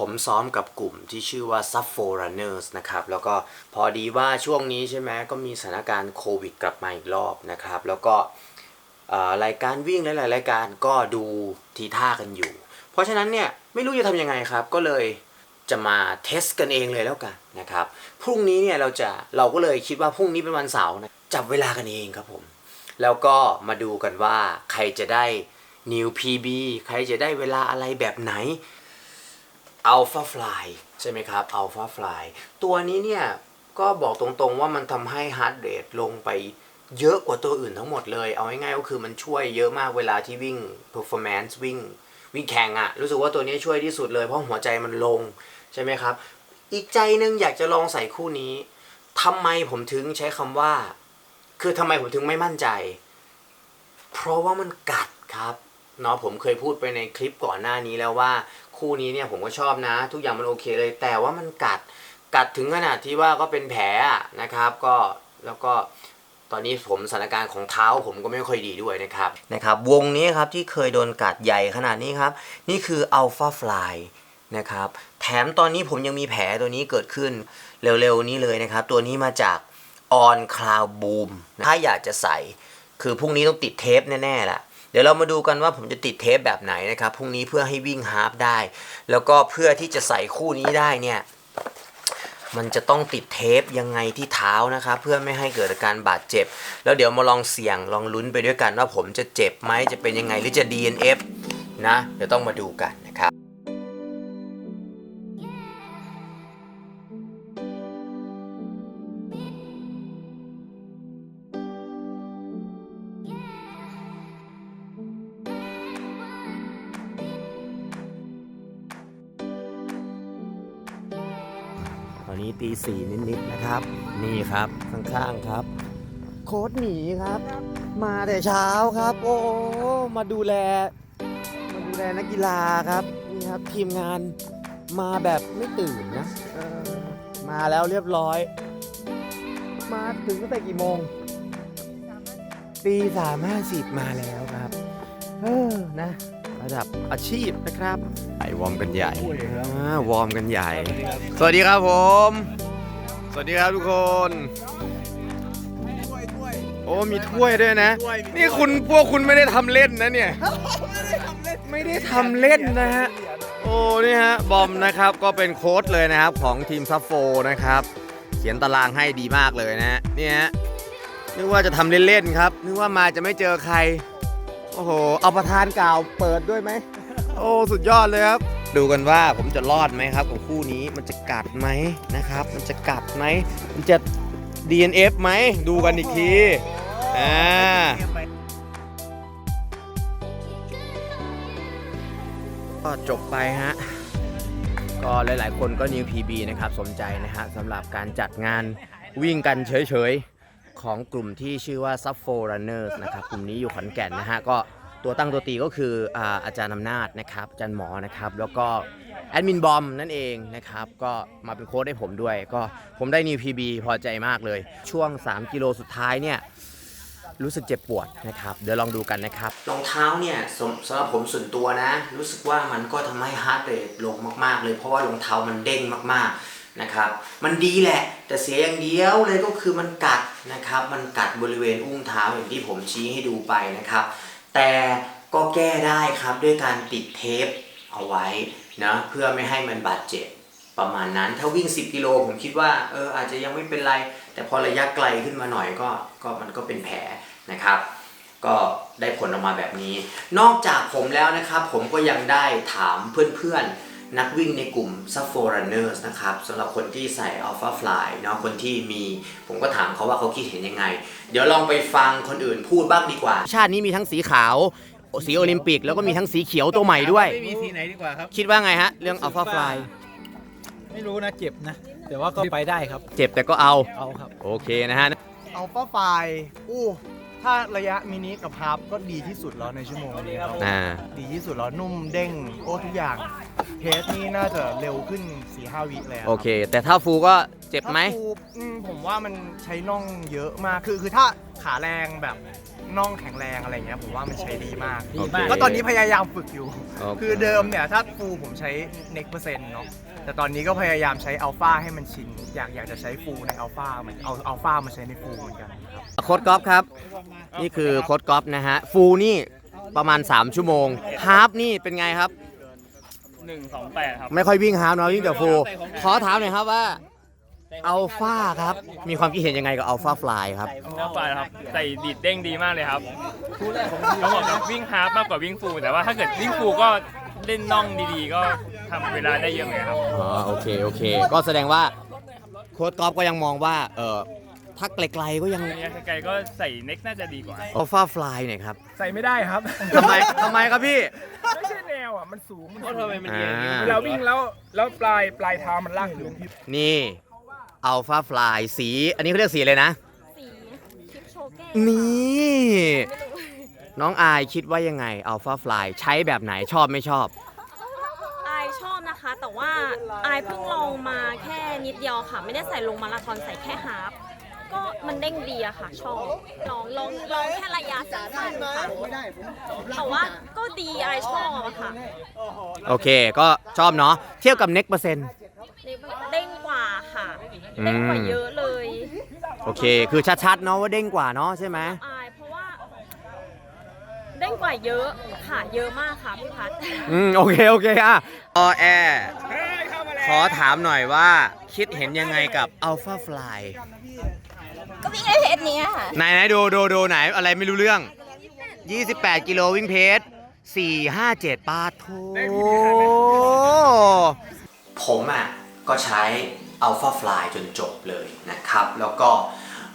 ผมซ้อมกับกลุ่มที่ชื่อว่า s u f f o Runners นะครับ แล้วก็พอดีว่าช่วงนี้ใช่ไหมก็มีสถานการณ์โควิดกลับมาอีกรอบนะครับ แล้วก็รายการวิ่งหลายๆรายการก็ดูทีท่ากันอยู่ เพราะฉะนั้นเนี่ยไม่รู้จะทำยังไงครับ ก็เลยจะมาเทสกันเองเลยแล้วกันนะครับ พรุ่งนี้เนี่ยเราจะเราก็เลยคิดว่าพรุ่งนี้เป็นวันเสาร์นะจับเวลากันเองครับผม แล้วก็มาดูกันว่าใครจะได้ New PB ใครจะได้เวลาอะไรแบบไหน Alpha Fly ใช่ไหมครับ Alpha Fly ตัวนี้เนี่ยก็บอกตรงๆว่ามันทำให้ heart rate ลงไปเยอะกว่าตัวอื่นทั้งหมดเลย เอาง่ายๆก็คือมันช่วยเยอะมากเวลาที่วิ่ง performance วิ่งวิ่งแข่งอะรู้สึกว่าตัวนี้ช่วยที่สุดเลยเพราะหัวใจมันลงใช่ไหมครับ อีกใจหนึงอยากจะลองใส่คู่นี้ทำไมผมถึงใช้คำว่า คือทำไมผมถึงไม่มั่นใจ เพราะว่ามันกัดครับเนาะผมเคยพูดไปในคลิปก่อนหน้านี้แล้วว่า คู่นี้เนี่ยผมก็ชอบนะ ทุกอย่างมันโอเคเลย แต่ว่ามันกัดกัดถึงขนาดที่ว่าก็เป็นแผลนะครับก็แล้วก็ตอนนี้ผมสถานการณ์ของเท้าผมก็ไม่ค่อยดีด้วยนะครับนะครับ วงนี้ครับที่เคยโดนกัดใหญ่ขนาดนี้ครับ นี่คือ Alpha Fly นะครับ แถมตอนนี้ผมยังมีแผลตัวนี้เกิดขึ้นเร็วๆนี้เลยนะครับ ตัวนี้มาจาก On Cloud Boom ถ้าอยากจะใส่ คือพรุ่งนี้ต้องติดเทปแน่ๆล่ะ เดี๋ยวเรามาดูกันว่าผมจะติดเทปแบบไหนนะครับพรุ่งนี้เพื่อให้วิ่งฮาร์ฟได้ แล้วก็เพื่อที่จะใส่คู่นี้ได้เนี่ยมันจะต้องติดเทปยังไงที่เท้านะครับเพื่อไม่ให้เกิดอาการบาดเจ็บ แล้วเดี๋ยวมาลองเสี่ยงลองลุ้นไปด้วยกันว่าผมจะเจ็บไหมจะเป็นยังไงหรือจะ DNF นะเดี๋ยวต้องมาดูกัน อนนี้ตีสี่นิดๆนะครับ นี่ครับข้างๆครับ โค้ดหมีครับ มาแต่เช้าครับ โอ้มาดูแล มาดูแลนักกีฬาครับนี่ครับทีมงานมาแบบไม่ตื่นนะมาแล้วเรียบร้อย มาถึงตั้งแต่กี่โมงตีสามห้าสิบมาแล้วครับ เออนะ ระดับอาชีพนะครับไอวอร์มกันใหญ่อ่าวอร์มกันใหญ่ สวัสดีครับผม สวัสดีครับทุกคน โอ้มีถ้วยด้วยนะ นี่คุณพวกคุณไม่ได้ทำเล่นนะเนี่ย ไม่ได้ทำเล่นนะฮะ โอ้นี่ฮะบอมนะครับก็เป็นโค้ชเลยนะครับของทีมซัฟโฟนะครับ เขียนตารางให้ดีมากเลยนะฮะเนี่ยฮะนึกว่าจะทำเล่นๆครับ นึกว่ามาจะไม่เจอใคร โอ้โห เอาประธานกล่าวเปิดด้วยไหม โอ้ สุดยอดเลยครับ ดูกันว่าผมจะรอดไหมครับกับคู่นี้มันจะกัดไหมนะครับ มันจะกัดไหม มันจะ DNF ไหม ดูกันอีกที อ่า ก็จบไปฮะ ก็หลายๆ คนก็ New PB นะครับสนใจนะฮะสำหรับการจัดงานวิ่งกันเฉยๆ ของกลุ่มที่ชื่อว่า s u f f o Runners นะครับกลุ่มนี้อยู่ขอนแก่นนะฮะก็ตัวตั้งตัวตีก็คืออาอาจารย์อำนาจนะครับอาจารย์หมอนะครับแล้วก็แอดมินบอมนั่นเองนะครับก็มาเป็นโค้ชให้ผมด้วย ก็ผมได้ New PB พอใจมากเลย ช่วง 3 กิโลสุดท้ายเนี่ยรู้สึกเจ็บปวดนะครับ เดี๋ยวลองดูกันนะครับรองเท้าเนี่ยสำสำหรับผมส่วนตัวนะ รู้สึกว่ามันก็ทำให้ฮาร์ดเรทลงมากๆ เลยเพราะว่ารองเท้ามันเด้งมากๆนะครับ มันดีแหละ แต่เสียอย่างเดียวเลยก็คือมันกัด นะครับ มันกัดบริเวณอุ้งเท้าอย่างที่ผมชี้ให้ดูไปนะครับ แต่ก็แก้ได้ครับด้วยการติดเทปเอาไว้นะเพื่อไม่ให้มันบาดเจ็บประมาณนั้นถ้าวิ่ง 10 กิโลผมคิดว่าเอออาจจะยังไม่เป็นไร แต่พอระยะไกลขึ้นมาหน่อยก็ก็มันก็เป็นแผลนะครับ ก็ได้ผลออกมาแบบนี้ นอกจากผมแล้วนะครับ ผมก็ยังได้ถามเพื่อนๆ นักวิ่งในกลุ่ม s u f f o Runners นะครับสำหรับคนที่ใส่ Alpha Fly เนาะคนที่มีผมก็ถามเขาว่าเขาคิดเห็นยังไง เดี๋ยวลองไปฟังคนอื่นพูดบ้างดีกว่า ชาตินี้มีทั้งสีขาว สีโอลิมปิก แล้วก็มีทั้งสีเขียวตัวใหม่ด้วย ไม่มีสีไหนดีกว่าครับ คิดว่าไงฮะ เรื่อง Alpha Fly ไม่รู้นะเจ็บนะ แต่ว่าก็ไปได้ครับ เจ็บแต่ก็เอาเอาครับ โอเคนะฮะ อัลฟาไฟอู้ ถ้าระยะมินิกับฮาร์ฟก็ดีที่สุดแล้วในชั่วโมงนี้ครับอ่า ดีที่สุดแล้วนุ่มเด้งโอ้ทุกอย่างเพสนี่น่าจะเร็วขึ้น4-5วิเลยะรับ โอเค แต่ถ้าฟูก็เจ็บไหม ถ้าฟูอืมผมว่ามันใช้น่องเยอะมาก คือคือถ้าขาแรงแบบน่องแข็งแรงอะไรเงี้ยผมว่ามันใช้ดีมาก ดีมาก ก็ตอนนี้พยายามฝึกอยู่ โอเค คือเดิมเนี่ยถ้าฟูผมใช้เน็กเปอร์เซ็นต์เนาะ แต่ตอนนี้ก็พยายามใช้อัลฟาให้มันชิน อยากอยากจะใช้ฟูในอัลฟาเหมือนเอาอัลฟามาใช้ในฟูเหมือนกันครับ โค้ดกอล์ฟครับ นี่คือโค้ดกอล์ฟนะฮะ ฟูลนี่ประมาณ 3 ชั่วโมงฮาร์ฟนี่เป็นไงครับ หนึ่งสองแปดครับ ไม่ค่อยวิ่งฮาร์ฟนะวิ่งแต่ฟูลขอถามหน่อยครับว่าอัลฟาครับ มีความคิดเห็นยังไงกับอัลฟาฟลายครับหน้าปลายครับใส่ดีดเด้งดีมากเลยครับเขาบอกว่าวิ่งฮาร์ฟมากกว่าวิ่งฟูลแต่ว่าถ้าเกิดวิ่งฟูลก็เล่นน่องดีๆ ก็ ทำเวลาได้เยอะเหมือนกันครับ อ๋อโอเคโอเค ก็แสดงว่าโค้ดกอล์ฟก็ยังมองว่าเออถ้าไกลๆก็ยังเนี่ยไกลๆก็ใส่เน็กน่าจะดีกว่า อัลฟาฟลายเนี่ยครับใส่ไม่ได้ครับ ทำไมทำไมครับพี่ ไม่ใช่แนวอะ มันสูงมันสูงอ่าเวลาวิ่งแล้ว แล้วปลายปลายเท้ามันลากถึงนี่อัลฟาฟลายสี อันนี้เขาเรียกสีเลยนะ สีคลิปโชเก้นี่ ไม่รู้น้องอายคิดว่ายังไงอัลฟาฟลายใช้แบบไหนชอบไม่ชอบ อายชอบนะคะ แต่ว่าอายเพิ่งลองมาแค่นิดเดียวค่ะ ไม่ได้ใส่ลงมาราธอนใส่แค่ฮาล์ฟก็มันเด้งดีอะค่ะ ชอบลองลองลองแค่ระยะสั้นๆค่ะแต่ว่าก็ดีอายชอบอะค่ะโอเค ก็ชอบเนาะ เทียบกับเน็กเปอร์เซ็นต์เด้งกว่าค่ะอืมเด้งกว่าเยอะเลย โอเค คือชัดๆเนาะว่าเด้งกว่าเนาะใช่ไหมอายเพราะว่า เด้งกว่าเยอะค่ะเยอะมากค่ะพี่พัดอืม โอเค โอเคอะออแอร์ขอถามหน่อยว่าคิดเห็นยังไงกับอัลฟาฟลายก็วิ่งในเพจนี้ค่ะ ไหนไหนดูดูดูไหนอะไรไม่รู้เรื่อง 28 กิโลวิ่งเพจ4 5 7ปาโทผมอะ ก็ใช้ Alpha Fly จนจบเลยนะครับ แล้วก็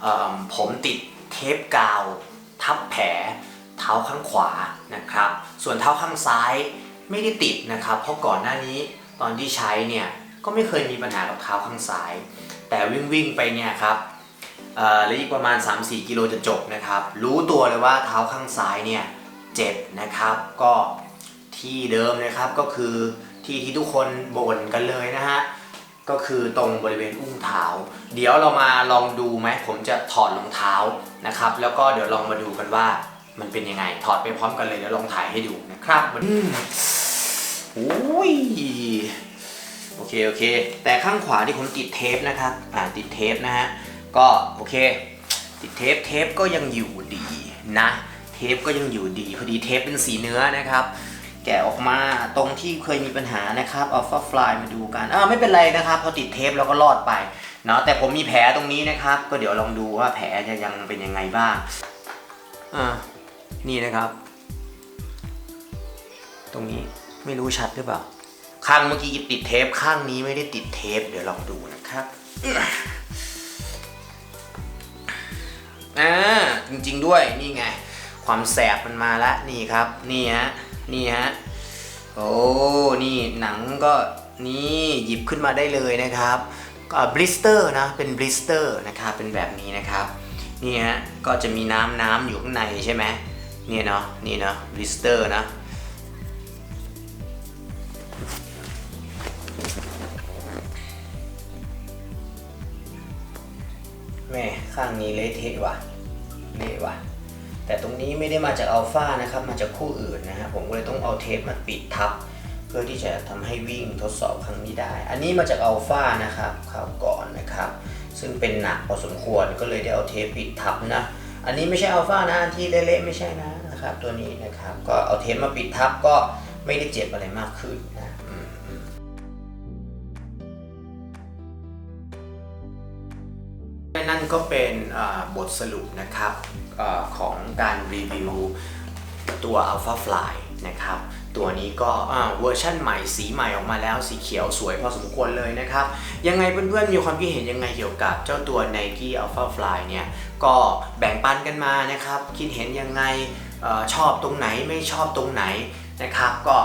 เอิ่มผมติดเทปกาว ทับแผล เท้าข้างขวานะครับ ส่วนเท้าข้างซ้ายไม่ได้ติดนะครับ เพราะก่อนหน้านี้ตอนที่ใช้เนี่ยก็ไม่เคยมีปัญหากับเท้าข้างซ้าย แต่วิ่งวิ่งไปเนี่ยครับเอ่อเหลืออีกประมาณ 3-4 กิโลจะจบนะครับ รู้ตัวเลยว่าเท้าข้างซ้ายเนี่ยเจ็บนะครับ ก็ที่เดิมนะครับก็คือที่ที่ทุกคนบ่นกันเลยนะฮะก็คือตรงบริเวณอุ้งเท้า เดี๋ยวเรามาลองดูไหมผมจะถอดรองเท้านะครับ แล้วก็เดี๋ยวลองมาดูกันว่า มันเป็นยังไง ถอดไปพร้อมกันเลยเดี๋ยวลองถ่ายให้ดูนะครับอืมอุ้ยโอเคโอเค แต่ข้างขวาที่ผมติดเทปนะครับ อ่าติดเทปนะฮะ ก็โอเค ติดเทปเทปก็ยังอยู่ดีนะ เทปก็ยังอยู่ดีพอดีเทปเป็นสีเนื้อนะครับ แกะออกมาตรงที่เคยมีปัญหานะครับเอาฟ้าฟลายมาดูกันอ่าไม่เป็นไรนะครับ พอติดเทปแล้วก็รอดไปเนาะแต่ผมมีแผลตรงนี้นะครับ ก็เดี๋ยวลองดูว่าแผลจะยังเป็นยังไงบ้างอ่า นี่นะครับ ตรงนี้ไม่รู้ชัดหรือเปล่า ข้างเมื่อกี้ติดเทป ข้างนี้ไม่ได้ติดเทป เดี๋ยวลองดูนะครับอ่าจริง ๆด้วยนี่ไง ความแสบมันมาละนี่ครับ นี่ฮะนี่ฮะโอ้นี่หนังก็นี่หยิบขึ้นมาได้เลยนะครับก็บลิสเตอร์นะเป็นบลิสเตอร์นะครับเป็นแบบนี้นะครับนี่ฮะก็จะมีน้ำน้ำอยู่ข้างในใช่ไหม นี่เนาะนี่เนาะบลิสเตอร์นะแม่ข้างนี้เละเทะว่ะเละว่ะแต่ตรงนี้ไม่ได้มาจากอัลฟานะครับ มาจากคู่อื่นนะฮะผมก็เลยต้องเอาเทปมาปิดทับ เพื่อที่จะทำให้วิ่งทดสอบครั้งนี้ได้ อันนี้มาจากอัลฟานะครับคราวก่อนนะครับ ซึ่งเป็นหนักพอสมควรก็เลยได้เอาเทปปิดทับนะ อันนี้ไม่ใช่อัลฟานะอันที่เละๆไม่ใช่นะ นะครับตัวนี้นะครับ ก็เอาเทปมาปิดทับก็ไม่ได้เจ็บอะไรมากขึ้นนะนั่นก็เป็นบทสรุปนะครับอของการรีวิวตัว Alpha Fly นะครับ ตัวนี้ก็เวอร์ชั่นใหม่สีใหม่ออกมาแล้วสีเขียวสวยพอสมควรเลยนะครับ ยังไงเพื่อนๆมีความคิดเห็นยังไงเกี่ยวกับเจ้าตัว Nike Alpha Fly เนี่ย ก็แบ่งปันกันมานะครับ คิดเห็นยังไง ออชอบตรงไหนไม่ชอบตรงไหนนะครับ ก็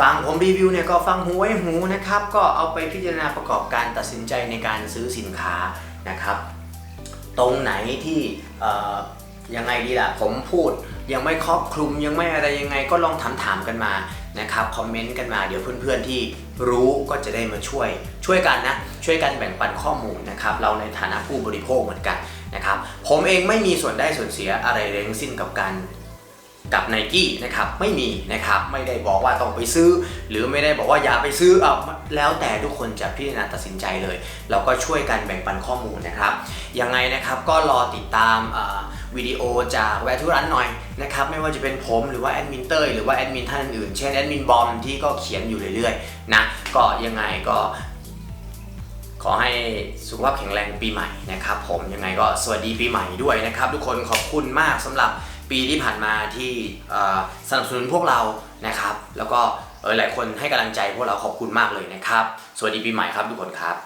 ฟังผมรีวิวเนี่ยก็ฟังหูไว้หูนะครับ ก็เอาไปพิจารณาประกอบการตัดสินใจในการซื้อสินค้านะครับ ตรงไหนที่ยังไงดีล่ะ ผมพูดยังไม่ครอบคลุมยังไม่อะไรยังไงก็ลองถามถามๆกันมานะครับคอมเมนต์กันมาเดี๋ยวเพื่อนๆที่รู้ก็จะได้มาช่วยช่วยกันนะช่วยกันแบ่งปันข้อมูลนะครับเราในฐานะผู้บริโภคเหมือนกันนะครับผมเองไม่มีส่วนได้ส่วนเสียอะไรเลยทั้งสิ้นกับการ กับไนกี้นะครับไม่มีนะครับไม่ได้บอกว่าต้องไปซื้อ หรือไม่ได้บอกว่าอย่าไปซื้อเอะแล้วแต่ทุกคนจะพิจารณาตัดสินใจเลย เราก็ช่วยกันแบ่งปันข้อมูลนะครับยังไงนะครับก็รอติดตามวิดีโอจากแวร์ทุรันหน่อยนะครับไม่ว่าจะเป็นผมหรือว่าแอดมินเตอร์หรือว่าแอดมินท่านอื่นเช่นแอดมินบอมที่ก็เขียนอยู่เรื่อยๆนะก็ยังไงก็ขอให้สุขภาพแข็งแรงปีใหม่นะครับผมยังไงก็สวัสดีปีใหม่ด้วยนะครับ ทุกคนขอบคุณมากสำหรับ ปีที่ผ่านมาที่สนับสนุนพวกเรานะครับ แล้วก็หลายคนให้กำลังใจพวกเราขอบคุณมากเลยนะครับ สวัสดีปีใหม่ครับทุกคนครับ